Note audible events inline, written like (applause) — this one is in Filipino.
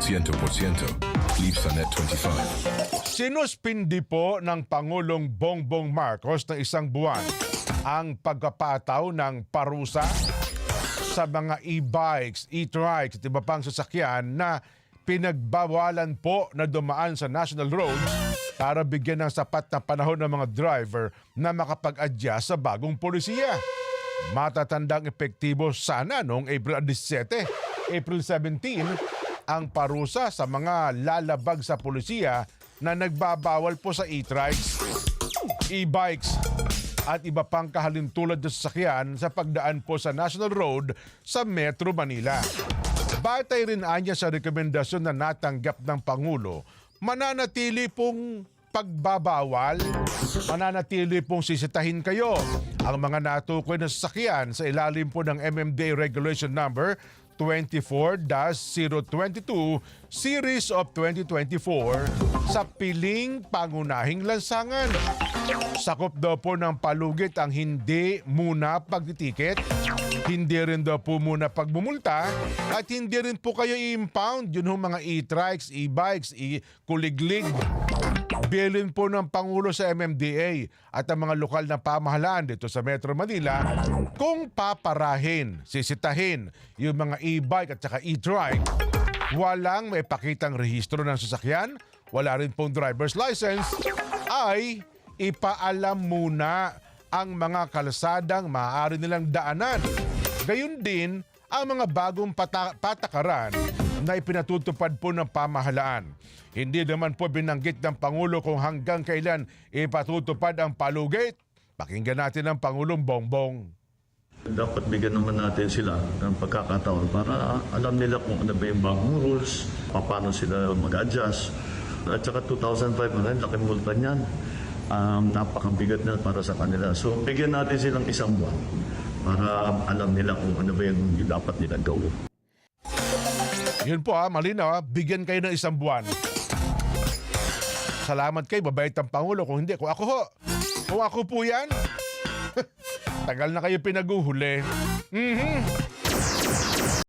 100%. Leave sa Net 25. Sinuspindi po ng Pangulong Bongbong Marcos na isang buwan ang pagkapataw ng parusa sa mga e-bikes, e-trikes at iba pang sasakyan na pinagbawalan po na dumaan sa national roads para bigyan ng sapat na panahon ng mga driver na makapag-adjust sa bagong polisiya. Matatandang epektibo sana noong April 17, April 17 ang parusa sa mga lalabag sa polisiya na nagbabawal po sa e-trikes, e-bikes at iba pang kahalintulad na sasakyan sa pagdaan po sa National Road sa Metro Manila. Batay rin anya sa rekomendasyon na natanggap ng Pangulo, mananatili pong pagbabawal, mananatili pong sisitahin kayo ang mga natukoy na sasakyan sa ilalim po ng MMDA Regulation Number 24-022 Series of 2024 sa piling pangunahing lansangan. Sakop daw po ng palugit ang hindi muna pagtitiket, hindi rin daw po muna pagbumulta, at hindi rin po kayo i-impound yun mga e-trikes, e-bikes, e-kuliglig. Bilin po ng Pangulo sa MMDA at ang mga lokal na pamahalaan dito sa Metro Manila kung paparahin, sisitahin yung mga e-bike at saka e-trike. Walang may pakitang rehistro ng sasakyan, wala rin pong driver's license, ay ipaalam muna ang mga kalsadang maaari nilang daanan. Gayun din ang mga bagong pata- patakaran na ipinatutupad po ng pamahalaan. Hindi naman po binanggit ng Pangulo kung hanggang kailan ipatutupad ang palugit. Pakinggan natin ang Pangulong Bongbong. Dapat bigyan naman natin sila ng pagkakataon para alam nila kung ano ba yung bagong rules, paano sila mag-adjust. At saka 2,500, laki multa niyan. Um, napakabigat na para sa kanila. So, bigyan natin silang isang buwan para alam nila kung ano ba yung dapat nila gawin. Yun po ha, malinaw ha, bigyan kayo ng isang buwan. Salamat kay babait ang Pangulo. Kung hindi, kung ako ho, kung ako po yan, (laughs) tagal na kayo pinaguhuli. Mhm.